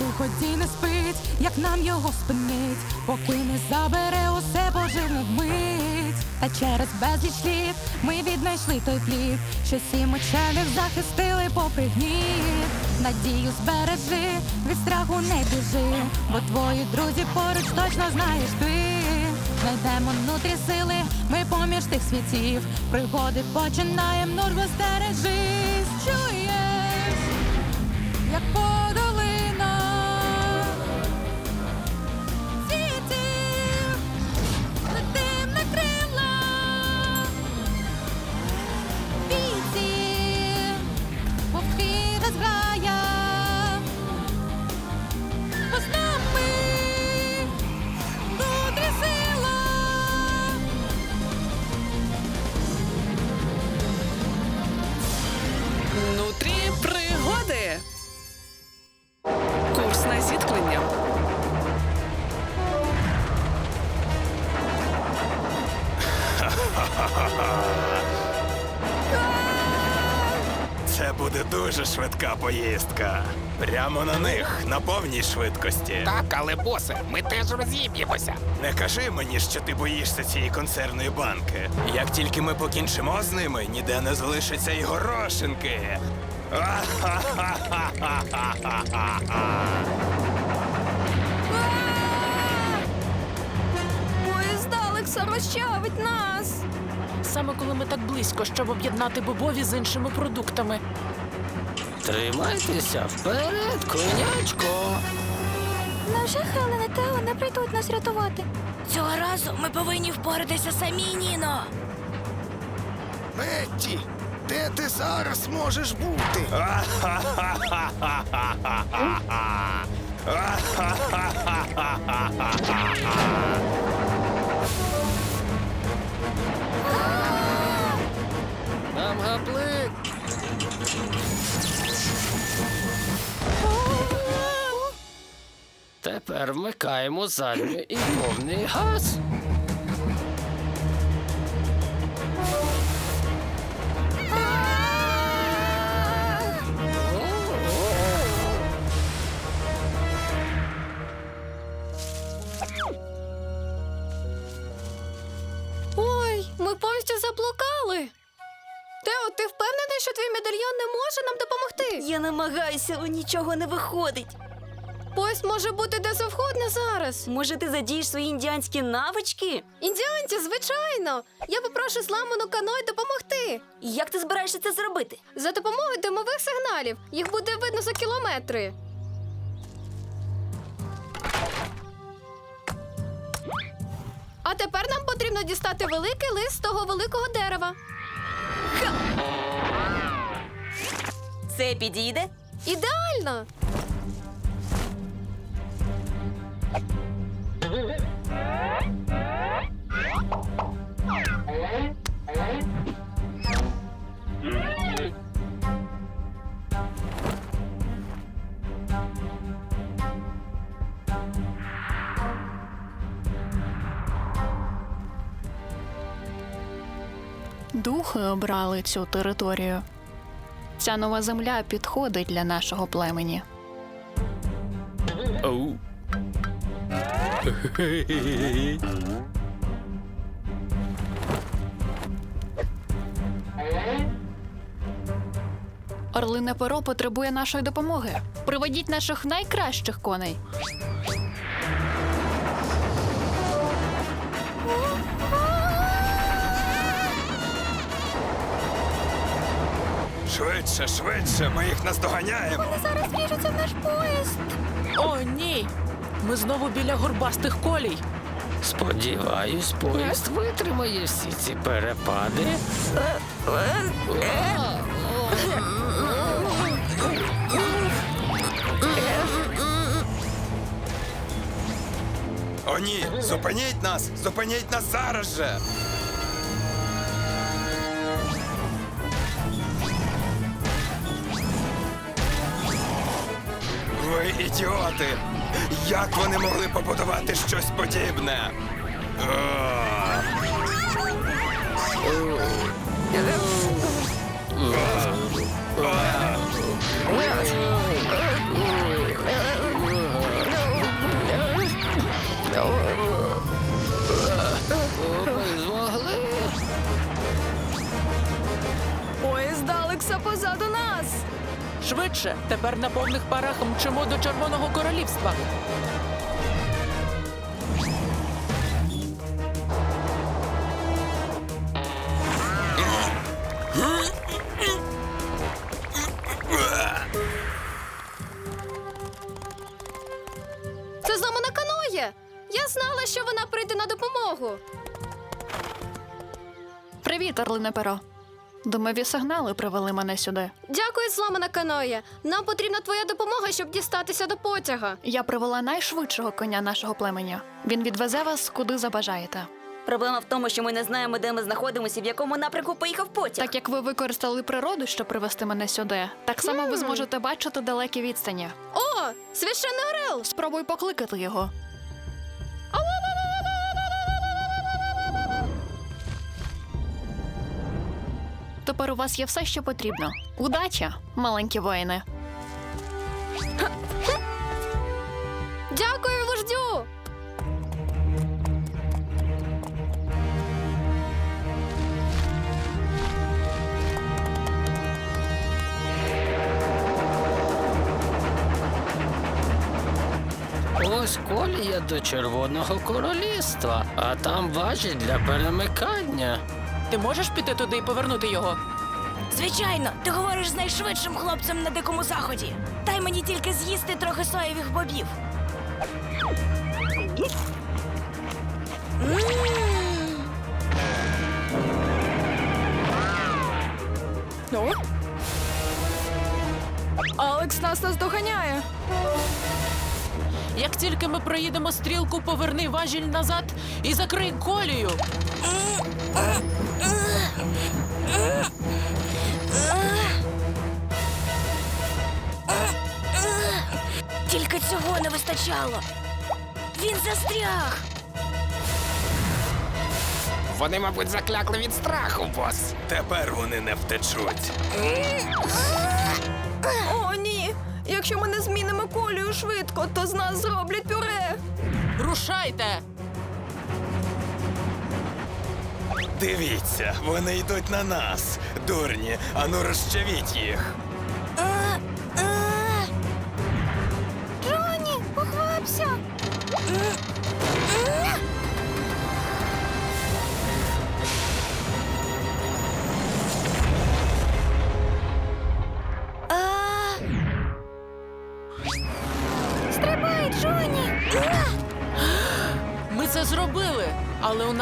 Лиходій не спить, як нам його спинить, поки не забере усе поживне вмить. Та через безліч літ ми віднайшли той плід, що сім учених захистили попри гніт. Надію збережи, від страху не біжи, бо твої друзі поруч точно знаєш ти. Знайдемо внутрі сили, ми поміж тих світів. Пригоди починаєм, нурво стережись, чуєш, як дуже швидка поїздка. Прямо на них, на повній швидкості. Так, але босе, ми теж розіб'ємося. Не кажи мені, що ти боїшся цієї консервної банки. Як тільки ми покінчимо з ними, ніде не залишиться й горошинки. Поїзд Алекса розчавить нас. Саме коли ми так близько, щоб об'єднати бобові з іншими продуктами. Тримайтеся вперед, конячко. Невже Хелен і Тео не прийдуть нас рятувати? Цього разу ми повинні впоратися самі, Ніно. Метті, де ти зараз можеш бути? Тепер вмикаємо задню і повний газ. Ой, ми повністю заблукали. Тео, ти впевнений, що твій медальйон не може нам допомогти? Я намагаюся, але нічого не виходить. Поїзд може бути де завгодно зараз. Може, ти задієш свої індіанські навички? Індіанці, звичайно. Я попрошу зламану каной допомогти. І як ти збираєшся це зробити? За допомогою димових сигналів. Їх буде видно за кілометри. А тепер нам потрібно дістати великий лист з того великого дерева. Це підійде? Ідеально! Духи обрали цю територію. Ця нова земля підходить для нашого племені. Орлине перо потребує нашої допомоги. Приведіть наших найкращих коней. Швидше, швидше, ми їх наздоганяємо. Вони Зараз вріжуться в наш поїзд. О, ні! Ми знову біля горбастих колій. Сподіваюсь, поїзд витримає всі ці перепади. О, ні, зупиніть нас! Зупиніть нас зараз же! Ідіоти! Як вони могли побудувати щось подібне? Швидше, тепер на повних парах мчимо до Червоного королівства. Це зламана каноє. Я знала, що вона прийде на допомогу. Привіт, Орлине Перо. Димові сигнали привели мене сюди. Дякую, зламана каноє. Нам потрібна твоя допомога, щоб дістатися до потяга. Я привела найшвидшого коня нашого племені. Він відвезе вас куди забажаєте. Проблема в тому, що ми не знаємо, де ми знаходимося і в якому напрямку поїхав потяг. Так як ви використали природу, щоб привести мене сюди, так само ви зможете бачити далекі відстані. О, священний орел! Спробуй покликати його. Тепер у вас є все, що потрібно. Удача, маленькі воїни. Дякую, вождю! Ось колія до Червоного королівства, а там важіль для перемикання. Ти можеш піти туди і повернути його? Звичайно, ти говориш з найшвидшим хлопцем на дикому заході. Дай мені тільки з'їсти трохи соєвих бобів. Ну? Алекс нас наздоганяє. Як тільки ми проїдемо стрілку, поверни важіль назад і закрий колію. Тільки цього не вистачало. Він застряг. Вони, мабуть, заклякли від страху, бос. Тепер вони не втечуть. О, ні! Якщо ми не змінимо колію швидко, то з нас зроблять пюре. Рушайте! Дивіться, вони йдуть на нас. Дурні, ану розчавіть їх.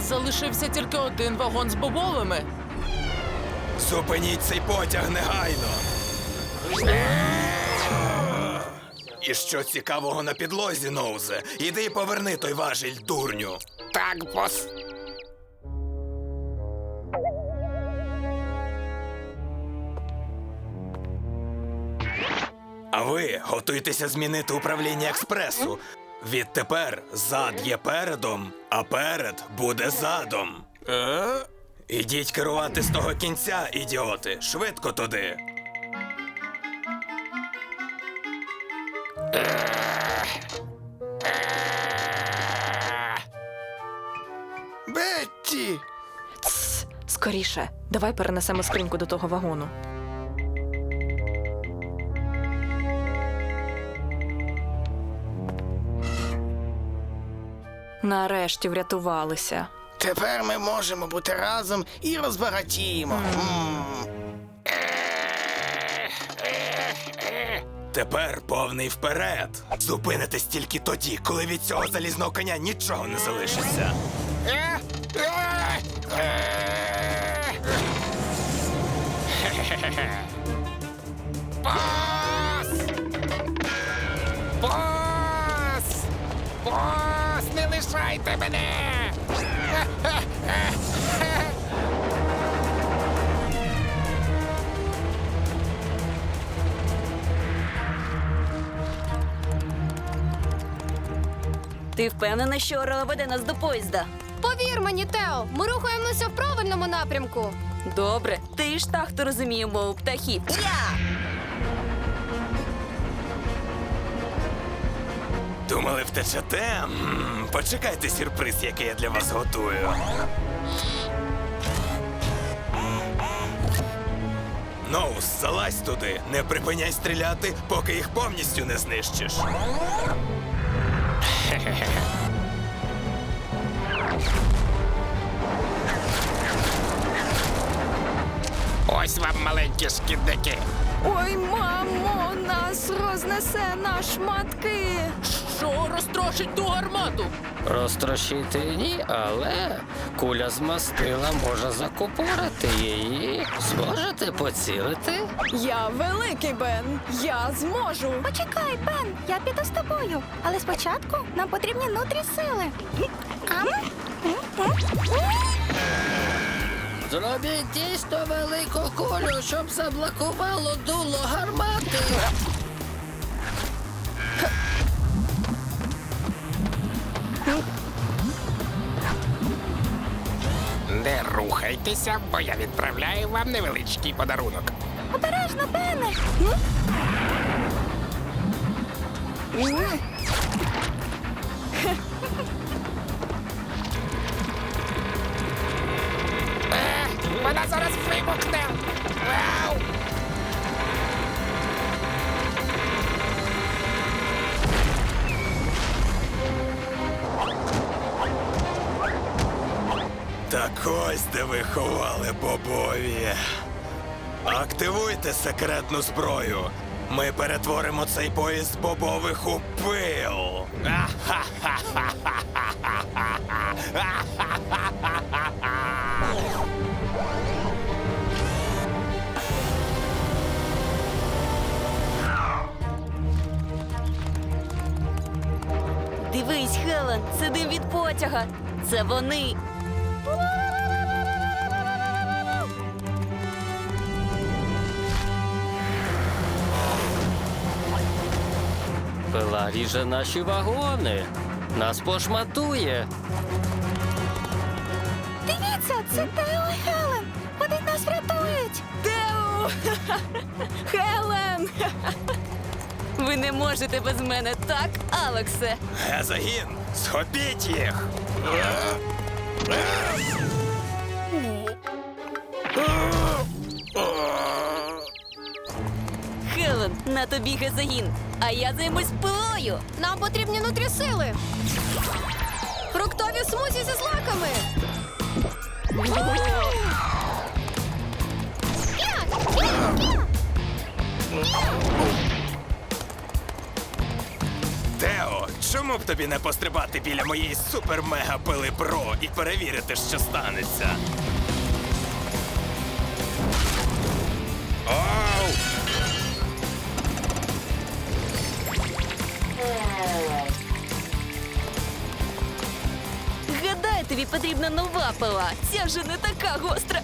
Нас залишився тільки один вагон з бобовими. Зупиніть цей потяг негайно. І що цікавого на підлозі, Ноузе? Іди і поверни той важіль, дурню. Так, бос. А ви готуйтеся змінити управління експресу. Відтепер зад є передом, а перед буде задом. Е? Ідіть керувати з того кінця, ідіоти. Швидко туди. Бетті! Скоріше, давай перенесемо скриньку до того вагону. Нарешті врятувалися. Тепер ми можемо бути разом і розбагатіємо. Тепер повний вперед. Зупинитесь тільки тоді, коли від цього залізного коня нічого не залишиться. Е. не мене! Ти впевнена, що Орел веде нас до поїзда? Повір мені, Тео, ми рухаємося в правильному напрямку. Добре, ти ж так, хто розуміє мову птахів. Я! Думали, втечете? М, Почекайте сюрприз, який я для вас готую. Ноус, залазь туди. Не припиняй стріляти, поки їх повністю не знищиш. Ось вам маленькі шкідники. Ой, мамо, нас рознесе на шматки. Що розтрошить ту гармату? Розтрощити ні, але куля з мастила може закупорити її. Зможете поцілити? Я великий Бен. Я зможу. Почекай, Бен, я піду з тобою. Але спочатку нам потрібні нутрі сили. Зробіть дійсно велику кулю, щоб заблокувало дуло гармати. Не рухайтеся, бо я відправляю вам невеличкий подарунок. Обережно, Бене. Е, де ви ховали бобові. Активуйте секретну зброю. Ми перетворимо цей поїзд бобових у пил. Дивись, Хелен, це дим від потяга. Це вони. Пила ріже наші вагони. Нас пошматує. Дивіться, це Тео і Хелен. Вони нас врятують. Тео! Хелен! Ви не можете без мене, так, Алексе? Гезагін, схопіть їх. На тобі газагін, а я займусь пилою. Нам потрібні нутрі сили. Фруктові смузі зі злаками. Тео, чому б тобі не пострибати біля моєї супер-мега пили Про і перевірити, що станеться? Тобі потрібна нова пила. Ця вже не така гостра.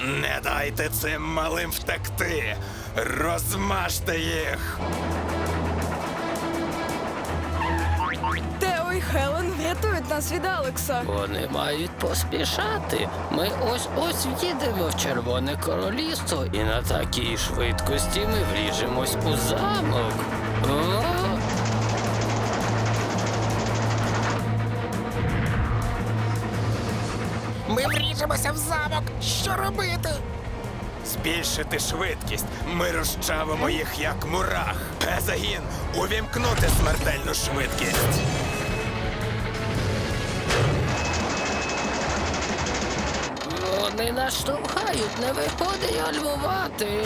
Не дайте цим малим втекти! Розмажте їх! Тео і Хелен врятують нас від Алекса. Вони мають поспішати. Ми ось ось в'їдемо в червоне королівство, і на такій швидкості ми вріжемось у замок. Ми вріжемося в замок. Що робити? Збільшити швидкість. Ми розчавимо їх як мурах. Гезагін, увімкнути смертельну швидкість. Вони нас штовхають, не виходить гальмувати.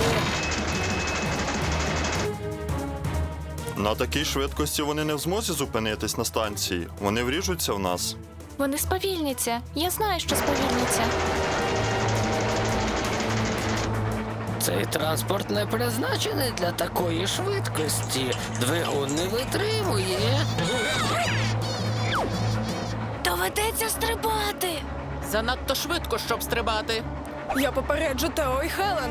На такій швидкості вони не в змозі зупинитись на станції. Вони вріжуться в нас. Вони сповільняться. Я знаю, що сповільняться. Цей транспорт не призначений для такої швидкості. Двигун не витримує. Доведеться стрибати. Занадто швидко, щоб стрибати. Я попереджу Тео і Хелен.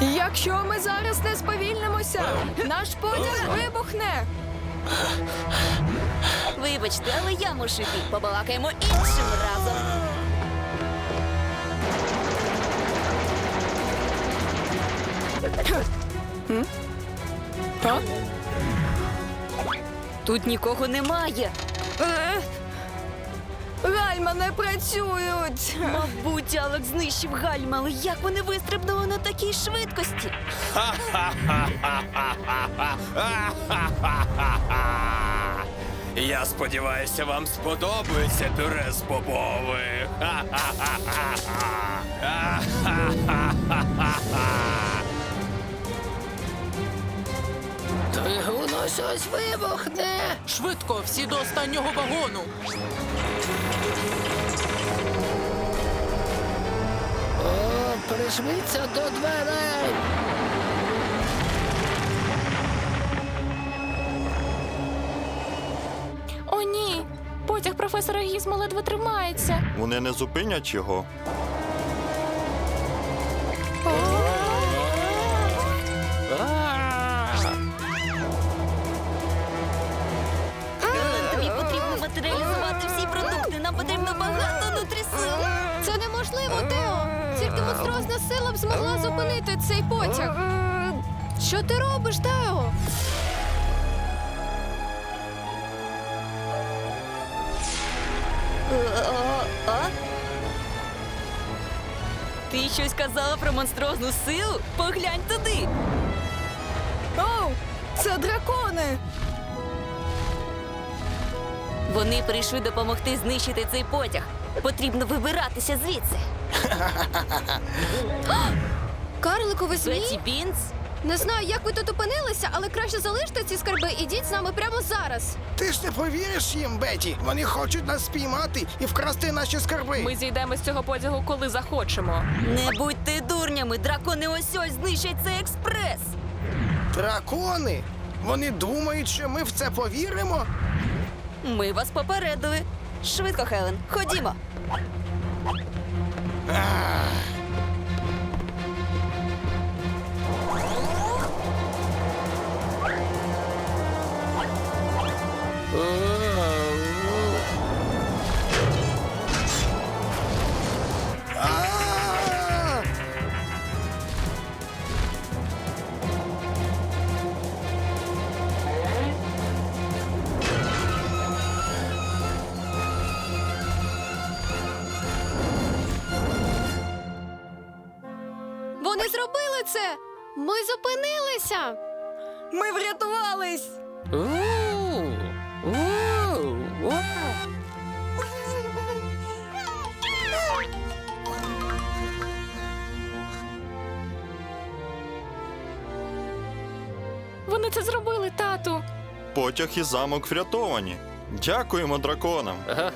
Якщо ми зараз не сповільнимося, наш потяг вибухне. Вибачте, але я мушу йти. Побалакаємо іншим разом. Тут нікого немає. Е, Гальма не працюють. Мабуть, Алекс знищив гальма, але як вони вистрибнули на такій швидкості? Я сподіваюся, вам сподобається пюре з бобови. Двигун ось ось вибухне. Швидко, всі до останнього вагону. Прижміться до дверей. О, ні! Потяг професора Гізмо ледве тримається. Вони не зупинять його. Б змогла зупинити цей потяг. Що ти робиш, Тео? А? а? Ти щось казала про монстрозну силу? Поглянь туди. Оу, це дракони. Вони прийшли допомогти знищити цей потяг. Потрібно вибиратися звідси. Карликовий Бетті змій? Бінц? Не знаю, як ви тут опинилися, але краще залиште ці скарби. Ідіть з нами прямо зараз. Ти ж не повіриш їм, Беті. Вони хочуть нас спіймати і вкрасти наші скарби. Ми зійдемо з цього потягу, коли захочемо. Не будьте дурнями, дракони ось ось знищать цей експрес. Дракони? Вони думають, що ми в це повіримо? Ми вас попередили. Швидко, Хелен, ходімо. А! Це. Ми зупинилися. Ми врятувались. Вони це зробили, тату. Потяг і замок врятовані. Дякуємо драконам. Ага,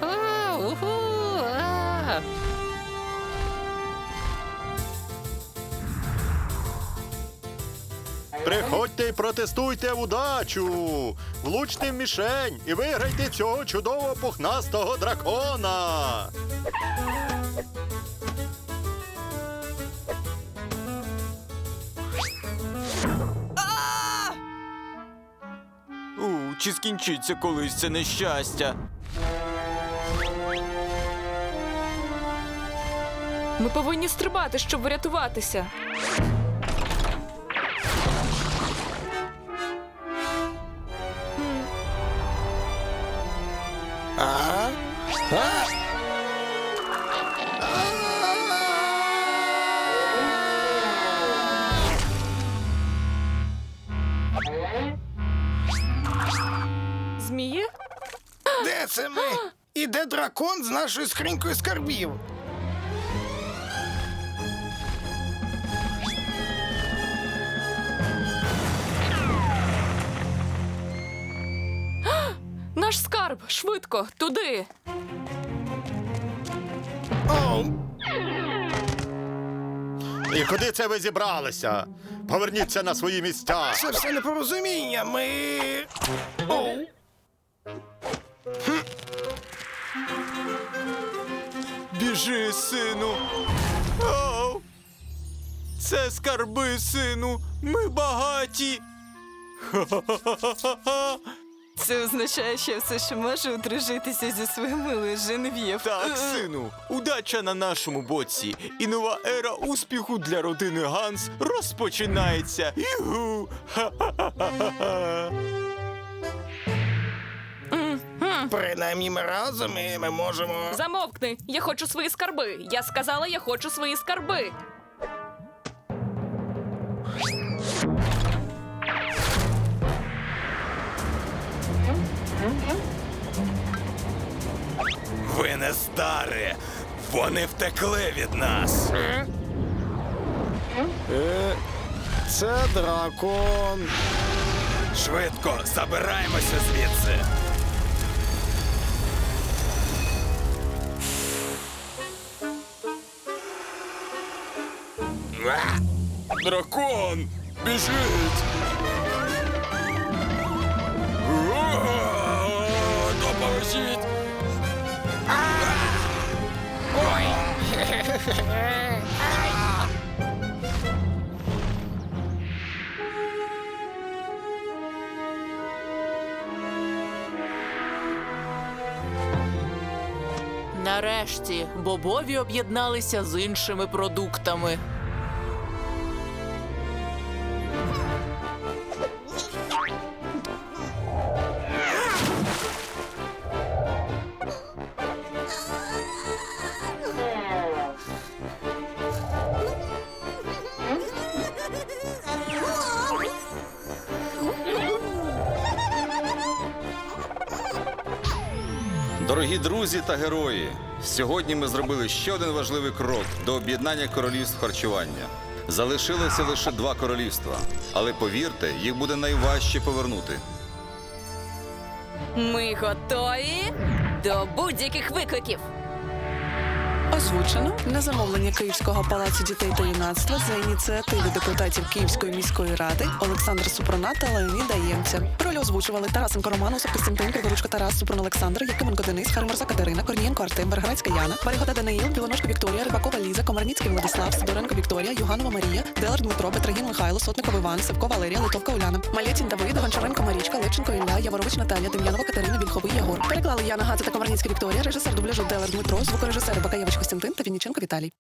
Приходьте і протестуйте удачу! Влучте в мішень і виграйте цього чудового пухнастого дракона! У, чи скінчиться колись це нещастя? Ми повинні стрибати, щоб врятуватися. А? Змії? Де це ми? І де дракон з нашою скринькою скарбів? Скарб! Швидко, туди! Оу, І куди це ви зібралися? Поверніться на свої місця! це все непорозуміння. Ми. Оу. Біжи, сину. Оу. Це скарби, сину. Ми багаті. Ха-ха-ха-ха-ха. Це означає, що я все ще можу одружитися зі своїм милою Женев'єв. Так, сину, удача на нашому боці. І нова ера успіху для родини Ганс розпочинається. Югу! Ха-ха-ха-ха-ха. Принаймні ми разом і ми можемо. Замовкни! Я хочу свої скарби. Я сказала, я хочу свої скарби. Ви не старі. Вони втекли від нас. Е, це дракон. Швидко забираємося звідси. Дракон! Біжить! Нарешті бобові об'єдналися з іншими продуктами. Та герої, сьогодні ми зробили ще один важливий крок до об'єднання королівств харчування. Залишилося лише два королівства, але повірте, їх буде найважче повернути. Ми готові до будь-яких викликів. Озвучено на замовлення Київського палацу дітей та юнацтва за ініціативи депутатів Київської міської ради Олександр Супрона та Леоніда Ємця. Роль озвучували Тарасенко Роман, Осип Костянтин, Криворучко Тарас, Супрон Олександр, Якименко Денис, Хариморза Катерина, Корнієнко Артем, Берградська Яна, Парігода Даниїл, Білоножко Вікторія, Рибакова Ліза, Комарніцький Владислав, Сидоренко Вікторія, Юганова Марія, Делар Дмитро, Петрогін Михайло, Сотников Іван, Севко Валерія, Литовка Уляна, Малєтін Давид, Гончаренко Марічка, Левченко Ілля, Яворович Наталія, Дем'янова Катерина, Вільховий Єгор. Переклали Яна Гаця та Комарніцька Вікторія, режисер дубляжу Делар Дмитро, звукорежисери Бакаєвич Костянтин та Вінніченко Віталій.